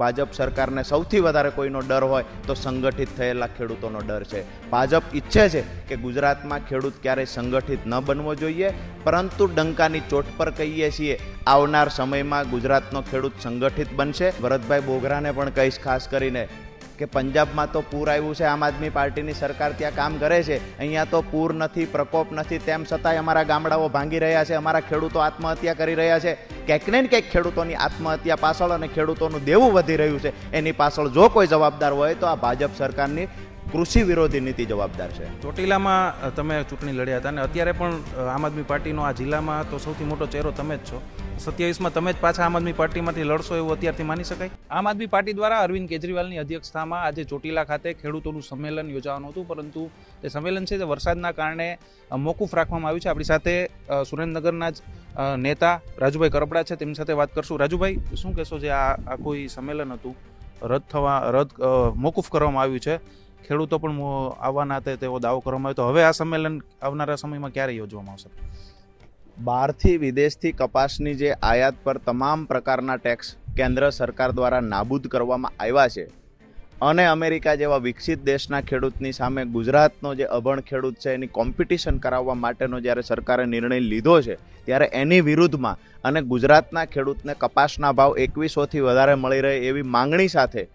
ભાજપ સરકારને સૌથી વધારે કોઈનો ડર હોય તો સંગઠિત થયેલા ખેડૂતોનો ડર છે. ભાજપ ઈચ્છે છે કે ગુજરાતમાં ખેડૂત ક્યારેય સંગઠિત ન બનવો જોઈએ, પરંતુ ડંકાની ચોટ પર કહીએ છીએ, આવનાર સમયમાં ગુજરાતનો ખેડૂત સંગઠિત બનશે. ભરતભાઈ બોગરાને પણ કહીશ, ખાસ કરીને કે પંજાબમાં તો પૂર આવ્યું છે, આમ આદમી પાર્ટીની સરકાર ત્યાં કામ કરે છે. અહીંયા તો પૂર નથી, પ્રકોપ નથી, તેમ છતાંય અમારા ગામડાઓ ભાંગી રહ્યા છે, અમારા ખેડૂતો આત્મહત્યા કરી રહ્યા છે. ક્યાંક ને ક્યાંક ખેડૂતોની આત્મહત્યા પાછળ અને ખેડૂતોનું દેવું વધી રહ્યું છે. એની પાછળ જો કોઈ જવાબદાર હોય તો આ ભાજપ સરકારની કૃષિ વિરોધી નીતિ જવાબદાર છે. ચોટીલામાં તમે ચૂંટણી લડ્યા હતા અને અત્યારે પણ આમ આદમી પાર્ટીનો આ જિલ્લામાં તો સૌથી મોટો ચહેરો તમે જ છો. સત્યાવીસમાં તમે જ પાછા આમ આદમી પાર્ટીમાંથી લડશો એવું અત્યારથી માની શકાય? આમ આદમી પાર્ટી દ્વારા અરવિંદ કેજરીવાલની અધ્યક્ષતામાં આજે ચોટીલા ખાતે ખેડૂતોનું સંમેલન યોજાવાનું હતું, પરંતુ તે સંમેલન છે તે વરસાદના કારણે મોકૂફ રાખવામાં આવ્યું છે. આપણી સાથે સુરેન્દ્રનગરના જ નેતા રાજુભાઈ કરપડા છે. તેમની સાથે વાત કરશું. રાજુભાઈ, શું કહેશો જે આ કોઈ સંમેલન હતું? રદ થવા, રદ મોકૂફ કરવામાં આવ્યું છે. ખેડૂતો પણ આવવાના તેવો દાવો કરવામાં આવ્યો. તો હવે આ સંમેલન આવનારા સમયમાં ક્યારે યોજવામાં આવશે? બહારથી વિદેશથી કપાસની જે આયાત પર તમામ પ્રકારના ટેક્સ કેન્દ્ર સરકાર દ્વારા નાબૂદ કરવામાં આવ્યા છે. અને અમેરિકા જેવા વિકસિત દેશના ખેડૂતની સામે ગુજરાતનો જે અભણ ખેડૂત છે એની કોમ્પિટિશન કરાવવા માટેનો જ્યારે સરકારે નિર્ણય લીધો છે, ત્યારે એની વિરુદ્ધમાં અને ગુજરાતના ખેડૂતને કપાસના ભાવ એકવીસોથી વધારે મળી રહે એવી માંગણી સાથે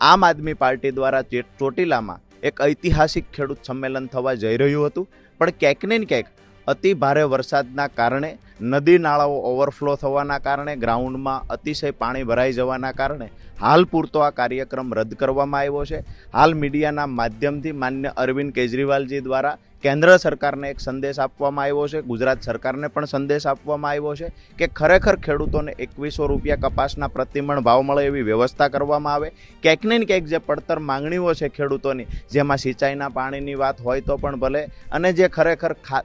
આમ આદમી પાર્ટી દ્વારા ચોટીલામાં એક ઐતિહાસિક ખેડૂત સંમેલન થવા જઈ રહ્યું હતું. પણ ક્યાંક ને ક્યાંક અતિ ભારે વરસાદના કારણે, નદી નાળાઓ ઓવરફ્લો થવાના કારણે ગ્રાઉન્ડમાં અતિશય પાણી ભરાઈ જવાના કારણે હાલ પૂરતો આ કાર્યક્રમ રદ કરવામાં આવ્યો છે. હાલ મીડિયાના માધ્યમથી માન્ય અરવિંદ કેજરીવાલજી દ્વારા કેન્દ્ર સરકારને એક સંદેશ આપવામાં આવ્યો છે, ગુજરાત સરકારને પણ સંદેશ આપવામાં આવ્યો છે કે ખરેખર ખેડૂતોને એકવીસો રૂપિયા કપાસના પ્રતિમણ ભાવ મળે એવી વ્યવસ્થા કરવામાં આવે. ક્યાંક ને ક્યાંક જે પડતર માંગણીઓ છે ખેડૂતોની, જેમાં સિંચાઈના પાણીની વાત હોય તો પણ ભલે, અને જે ખરેખર ખા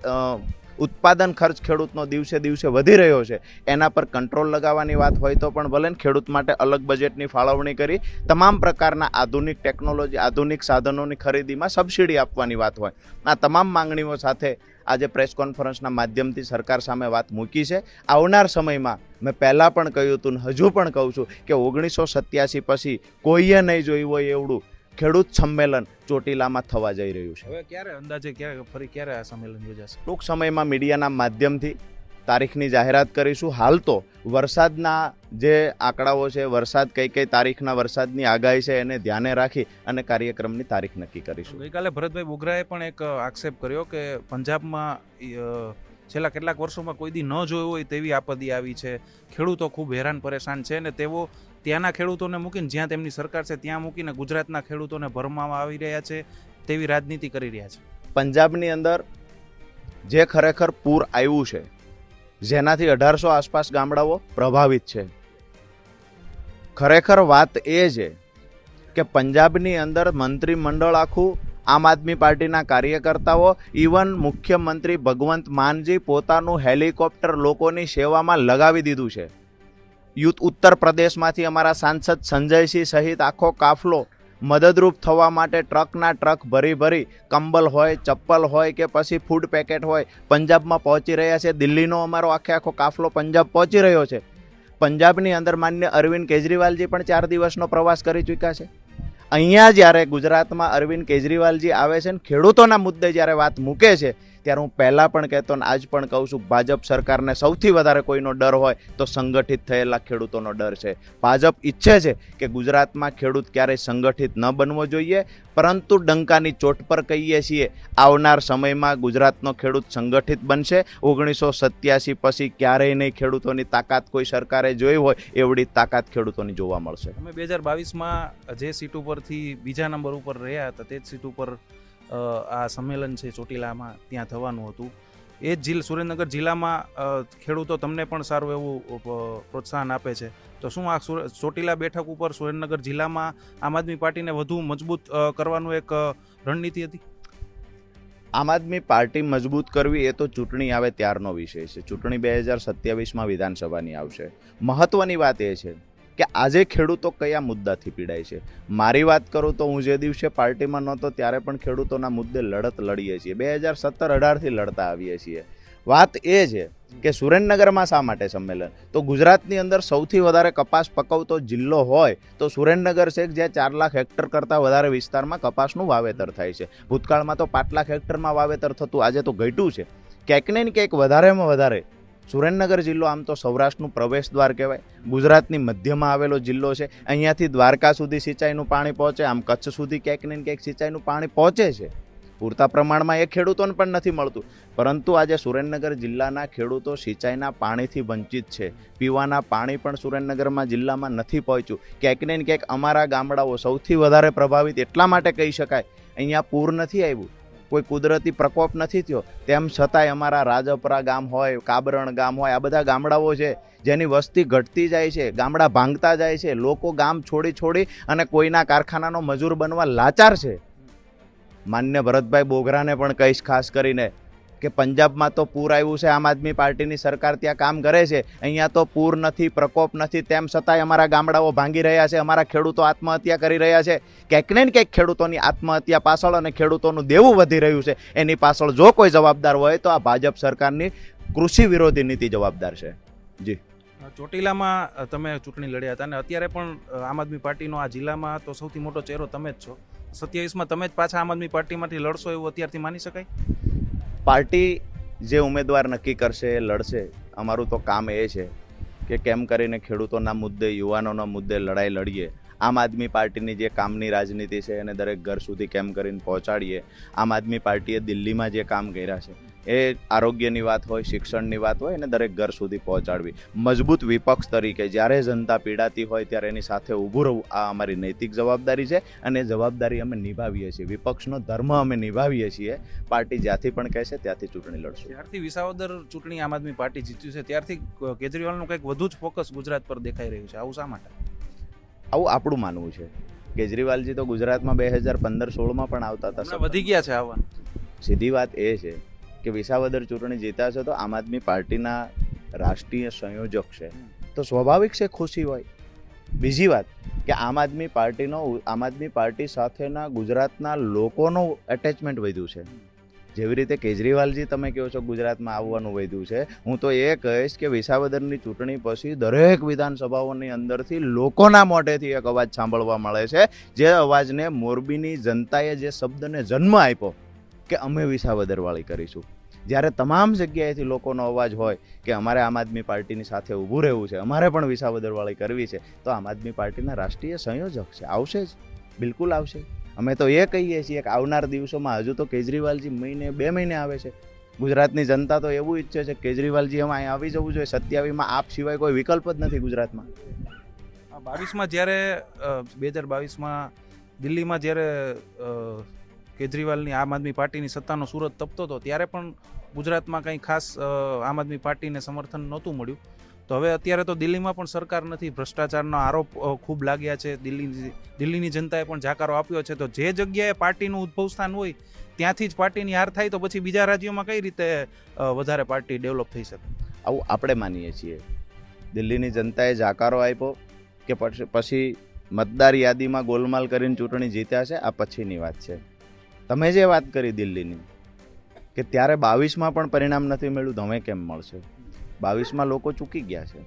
ઉત્પાદન ખર્ચ ખેડૂતનો દિવસે દિવસે વધી રહ્યો છે. એના પર કંટ્રોલ લગાવવાની વાત હોય તો પણ ભલે ખેડૂત માટે અલગ બજેટની ફાળવણી કરી તમામ પ્રકારના આધુનિક ટેકનોલોજી, આધુનિક સાધનોની ખરીદીમાં સબસિડી આપવાની વાત હોય. આ તમામ માંગણીઓ સાથે આજે પ્રેસ કોન્ફરન્સના માધ્યમથી સરકાર સામે વાત મૂકી છે. આવનાર સમયમાં મેં પહેલાં પણ કહ્યું હતું હજુ પણ કહું છું કે ઓગણીસો સત્યાસી પછી કોઈએ નહીં જોયું હોય એવડું ખેડૂત સંમેલન ચોટીલામાં થવા જઈ રહ્યું છે. હવે ક્યારે? અંદાજે ક્યારે? ફરી ક્યારે આ સંમેલન યોજાશે? ટૂંક સમયમાં મીડિયાના માધ્યમથી તારીખની જાહેરાત કરીશું. હાલ તો વરસાદના જે આંકડાઓ છે વરસાદ કઈ કઈ તારીખના વરસાદની આગાહી છે એને ધ્યાને રાખી અને કાર્યક્રમની તારીખ નક્કી કરીશું. ગઈકાલે ભરતભાઈ બોગરાએ પણ એક આક્ષેપ કર્યો કે પંજાબમાં છેલ્લા કેટલાક વર્ષોમાં કોઈ દી ન જોયું હોય તેવી આપદી આવી છે. ખેડૂતો ખૂબ હેરાન પરેશાન છે અને તેઓ ત્યાંના ખેડૂતોને મૂકીને જ્યાં તેમની સરકાર છે, ત્યાં મૂકીને ગુજરાતના ખેડૂતોને ભરમાવા આવી રહ્યા છે, તેવી રાજનીતિ કરી રહ્યા છે. પંજાબની અંદર જે ખરેખર પૂર આવ્યું છે, જેનાથી અઢારસો આસપાસ ગામડાઓ પ્રભાવિત છે. ખરેખર વાત એ છે કે પંજાબની અંદર મંત્રીમંડળ આખું આમ આદમી પાર્ટીના કાર્યકર્તાઓ ઇવન મુખ્યમંત્રી ભગવંત માનજી પોતાનું હેલિકોપ્ટર લોકોની સેવામાં લગાવી દીધું છે. યુથ ઉત્તર પ્રદેશમાંથી અમારા સાંસદ સંજયસિંહ સહિત આખો કાફલો મદદરૂપ થવા માટે ટ્રકના ટ્રક ભરી ભરી કંબલ હોય, ચપ્પલ હોય કે પછી ફૂડ પેકેટ હોય, પંજાબમાં પહોંચી રહ્યા છે. દિલ્હીનો અમારો આખે આખો કાફલો પંજાબ પહોંચી રહ્યો છે. પંજાબની અંદર માન્ય અરવિંદ કેજરીવાલજી પણ ચાર દિવસનો પ્રવાસ કરી ચૂક્યા છે. અહીંયા જ્યારે ગુજરાતમાં અરવિંદ કેજરીવાલજી આવે છે ને, ખેડૂતોના મુદ્દે જ્યારે વાત મૂકે છે ત્યારે હું પહેલાં પણ કહેતો ને આજ પણ કહું છું, ભાજપ સરકારને સૌથી વધારે કોઈનો ડર હોય તો સંગઠિત થયેલા ખેડૂતોનો ડર છે. ભાજપ ઈચ્છે છે કે ગુજરાતમાં ખેડૂત ક્યારેય સંગઠિત ન બનવો જોઈએ, પરંતુ ડંકાની ચોટ પર કહીએ છીએ, આવનાર સમયમાં ગુજરાતનો ખેડૂત સંગઠિત બનશે. ઓગણીસો સત્યાસી પછી ક્યારેય નહીં ખેડૂતોની તાકાત કોઈ સરકારે જોઈ હોય, એવડી તાકાત ખેડૂતોની જોવા મળશે. તમે બે હજાર બાવીસમાં જે સીટ ઉપરથી બીજા નંબર ઉપર રહ્યા હતા, તે જ સીટ ઉપર આ સંમેલન છે ચોટીલામાં ત્યાં થવાનું હતું. એ જ જિલ્લા સુરેન્દ્રનગર જિલ્લામાં ખેડૂતો તમને પણ સારું એવું પ્રોત્સાહન આપે છે. તો શું આ ચોટીલા બેઠક ઉપર સુરેન્દ્રનગર જિલ્લામાં આમ આદમી પાર્ટીને વધુ મજબૂત કરવાનું એક રણનીતિ હતી? આમ આદમી પાર્ટી મજબૂત કરવી એ તો ચૂંટણી આવે ત્યારનો વિષય છે. ચૂંટણી બે હજાર સત્યાવીસમાં વિધાનસભાની આવશે. મહત્ત્વની વાત એ છે કે આજે ખેડૂતો કયા મુદ્દાથી પીડાય છે? મારી વાત કરું તો હું જે દિવસે પાર્ટીમાં નહોતો ત્યારે પણ ખેડૂતોના મુદ્દે લડત લડીએ છીએ. બે હજાર સત્તર અઢારથી લડતા આવીએ છીએ. વાત એ છે કે સુરેન્દ્રનગરમાં શા માટે સંમેલન? તો ગુજરાતની અંદર સૌથી વધારે કપાસ પકવતો જિલ્લો હોય તો સુરેન્દ્રનગર છે જ્યાં ચાર લાખ હેક્ટર કરતાં વધારે વિસ્તારમાં કપાસનું વાવેતર થાય છે. ભૂતકાળમાં તો પાંચ લાખ હેક્ટરમાં વાવેતર થતું, આજે તો ઘટ્યું છે. ક્યાંક ને ક્યાંક વધારેમાં વધારે સુરેન્દ્રનગર જિલ્લો આમ તો સૌરાષ્ટ્રનું પ્રવેશ દ્વાર કહેવાય. ગુજરાતની મધ્યમાં આવેલો જિલ્લો છે. અહીંયાથી દ્વારકા સુધી સિંચાઈનું પાણી પહોંચે. આમ કચ્છ સુધી ક્યાંક ને ક્યાંક સિંચાઈનું પાણી પહોંચે છે. પૂરતા પ્રમાણમાં એ ખેડૂતોને પણ નથી મળતું. પરંતુ આજે સુરેન્દ્રનગર જિલ્લાના ખેડૂતો સિંચાઈના પાણીથી વંચિત છે. પીવાના પાણી પણ સુરેન્દ્રનગરમાં જિલ્લામાં નથી પહોંચ્યું. ક્યાંક ને ક્યાંક અમારા ગામડાઓ સૌથી વધારે પ્રભાવિત એટલા માટે કહી શકાય. અહીંયા પૂર નથી આવ્યું. કોઈ કુદરતી પ્રકોપ નથી થયો. તેમ છતાંય અમારા રાજપરા ગામ હોય, કાબરણ ગામ હોય, આ બધા ગામડાઓ છે, જેની વસ્તી ઘટતી જાય છે, ગામડા ભાંગતા જાય છે, લોકો ગામ છોડી છોડી અને કોઈના કારખાનાનો મજૂર બનવા લાચાર છે. માન્ય ભરતભાઈ બોગરાને પણ કહીશ ખાસ કરીને કે પંજાબમાં તો પૂર આવ્યું છે, આમ આદમી પાર્ટીની સરકાર ત્યાં કામ કરે છે. અહીંયા તો પૂર નથી, પ્રકોપ નથી, તેમ છતાંય અમારા ગામડાઓ ભાંગી રહ્યા છે, અમારા ખેડૂતો આત્મહત્યા કરી રહ્યા છે. ક્યાંક ને ક્યાંક ખેડૂતોની આત્મહત્યા પાછળ અને ખેડૂતોનું દેવું વધી રહ્યું છે. એની પાછળ જો કોઈ જવાબદાર હોય તો આ ભાજપ સરકારની કૃષિ વિરોધી નીતિ જવાબદાર છે. જી. ચોટીલામાં તમે ચૂંટણી લડ્યા હતા અને અત્યારે પણ આમ આદમી પાર્ટીનો આ જિલ્લામાં તો સૌથી મોટો ચહેરો તમે જ છો. સત્યાવીસમાં તમે જ પાછા આમ આદમી પાર્ટીમાંથી લડશો એવું અત્યારથી માની શકાય? પાર્ટી જે ઉમેદવાર નક્કી કરશે એ લડશે, અમારું તો કામ એ છે કે કેમ કરીને ખેડૂતોના મુદ્દે, યુવાનોના મુદ્દે લડાઈ લડીએ. આમ આદમી પાર્ટીની જે કામની રાજનીતિ છે એને દરેક ઘર સુધી કેમ કરીને પહોંચાડીએ, આમ આદમી પાર્ટીએ દિલ્હીમાં જે કામ કર્યા છે, એ આરોગ્યની વાત હોય, શિક્ષણની વાત હોય, એને દરેક ઘર સુધી પહોંચાડવી. મજબૂત વિપક્ષ તરીકે જ્યારે જનતા પીડાતી હોય ત્યારે એની સાથે ઊભું રહેવું આ અમારી નૈતિક જવાબદારી છે અને એ જવાબદારી અમે નિભાવીએ છીએ. વિપક્ષનો ધર્મ અમે નિભાવીએ છીએ. પાર્ટી જ્યાંથી પણ કહેશે ત્યાંથી ચૂંટણી લડશું. જ્યારથી વિસાવદર ચૂંટણી આમ આદમી પાર્ટી જીત્યું છે, ત્યારથી કેજરીવાલનું કંઈક વધુ જ ફોકસ ગુજરાત પર દેખાઈ રહ્યું છે. આવું શા માટે? આવું આપણું માનવું છે. કેજરીવાલજી તો ગુજરાતમાં બે હજાર પંદર સોળમાં પણ આવતા હતા વધી ગયા છે આવા. સીધી વાત એ છે કે વિસાવદર ચૂંટણી જીતા છે તો આમ આદમી પાર્ટીના રાષ્ટ્રીય સંયોજક છે. તો સ્વાભાવિક છે ખુશી હોય. બીજી વાત કે આમ આદમી પાર્ટીનો આમ આદમી પાર્ટી સાથેના ગુજરાતના લોકોનું એટેચમેન્ટ વધ્યું છે. જેવી રીતે કેજરીવાલજી તમે કહો છો ગુજરાતમાં આવવાનું વધ્યું છે, હું તો એ કહીશ કે વિસાવદરની ચૂંટણી પછી દરેક વિધાનસભાઓની અંદરથી લોકોના મોઢેથી એક અવાજ સાંભળવા મળે છે, જે અવાજને મોરબીની જનતાએ જે શબ્દને જન્મ આપ્યો કે અમે વિસાવદરવાળી કરીશું. જ્યારે તમામ જગ્યાએથી લોકોનો અવાજ હોય કે અમારે આમ આદમી પાર્ટીની સાથે ઊભું રહેવું છે, અમારે પણ વિસાવદરવાળી કરવી છે, તો આમ આદમી પાર્ટીના રાષ્ટ્રીય સંયોજક છે, આવશે જ, બિલકુલ આવશે અમે તો એ કહીએ છીએ કે આવનાર દિવસોમાં હજુ તો કેજરીવાલજી મહિને બે મહિને આવે છે. ગુજરાતની જનતા તો એવું ઈચ્છે છે કેજરીવાલજી એમાં અહીં આવી જવું જોઈએ. સત્યાવીમાં આપ સિવાય કોઈ વિકલ્પ જ નથી ગુજરાતમાં. બાવીસમાં જ્યારે બે હજાર બાવીસમાં દિલ્હીમાં જ્યારે કેજરીવાલની આમ આદમી પાર્ટીની સત્તાનો સુરત તપતો હતો, ત્યારે પણ ગુજરાતમાં કંઈ ખાસ આમ આદમી પાર્ટીને સમર્થન નહોતું મળ્યું. તો હવે અત્યારે તો દિલ્હીમાં પણ સરકાર નથી, ભ્રષ્ટાચારનો આરોપ ખૂબ લાગ્યા છે. દિલ્હી દિલ્હીની જનતાએ પણ જાકારો આપ્યો છે. તો જે જગ્યાએ પાર્ટીનું ઉદ્ભવ સ્થાન હોય, ત્યાંથી જ પાર્ટીની હાર થાય તો પછી બીજા રાજ્યોમાં કઈ રીતે વધારે પાર્ટી ડેવલપ થઈ શકે? આવું આપણે માનીએ છીએ. દિલ્હીની જનતાએ જાકારો આપ્યો કે પછી મતદાર યાદીમાં ગોલમાલ કરીને ચૂંટણી જીત્યા છે, આ પછીની વાત છે. તમે જે વાત કરી દિલ્હીની કે ત્યારે બાવીસમાં પણ પરિણામ નથી મળ્યું તો હવે કેમ મળશે? બાવીસમાં લોકો ચૂકી ગયા છે.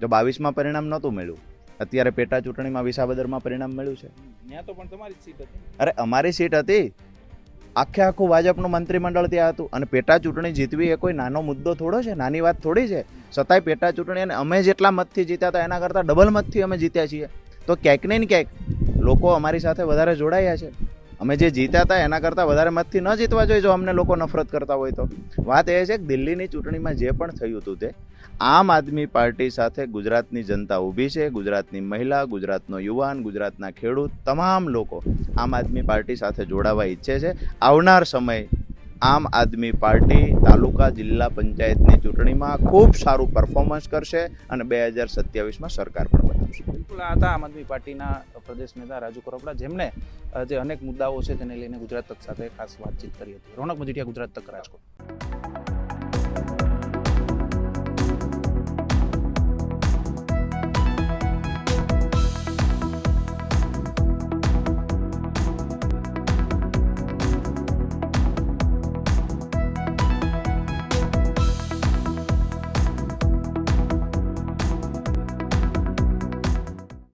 જો બાવીસમાં પરિણામ નહોતું મળ્યું. અત્યારે પેટા ચૂંટણીમાં વિસાવદરમાં પરિણામ મળ્યું છે. ત્યાં તો પણ તમારી સીટ હતી. અરે અમારી સીટ હતી. આખે આખું ભાજપનું મંત્રીમંડળ ત્યાં હતું. અને પેટા ચૂંટણી જીતવી એ કોઈ નાનો મુદ્દો થોડો છે? નાની વાત થોડી છે? છતાંય પેટા ચૂંટણી અને અમે જેટલા મતથી જીત્યા હતા એના કરતાં ડબલ મતથી અમે જીત્યા છીએ. તો ક્યાંક ને ક્યાંક લોકો અમારી સાથે વધારે જોડાયા છે. અમે જે જીત્યા હતા, એના કરતાં વધારે મતથી ન જીતવા જોઈએ જો અમને લોકો નફરત કરતા હોય તો. વાત એ છે કે દિલ્હીની ચૂંટણીમાં જે પણ થયું હતું તે, આમ આદમી પાર્ટી સાથે ગુજરાતની જનતા ઊભી છે, ગુજરાતની મહિલા, ગુજરાતનો યુવાન, ગુજરાતના ખેડૂત, તમામ લોકો આમ આદમી પાર્ટી સાથે જોડાવા ઈચ્છે છે. આવનાર સમય આમ આદમી પાર્ટી તાલુકા જિલ્લા પંચાયતની ચૂંટણીમાં ખૂબ સારું પરફોર્મન્સ કરશે અને બે હજાર સત્યાવીસમાં સરકાર પણ બિલકુલ આ હતા આમ આદમી પાર્ટીના પ્રદેશ નેતા રાજુ કરોપડા જેમને અ, જે અનેક મુદ્દાઓ છે તેને લઈને ગુજરાત તક સાથે ખાસ વાતચીત કરી હતી. રોનક મજીઠિયા ગુજરાત તક રાજકોટ.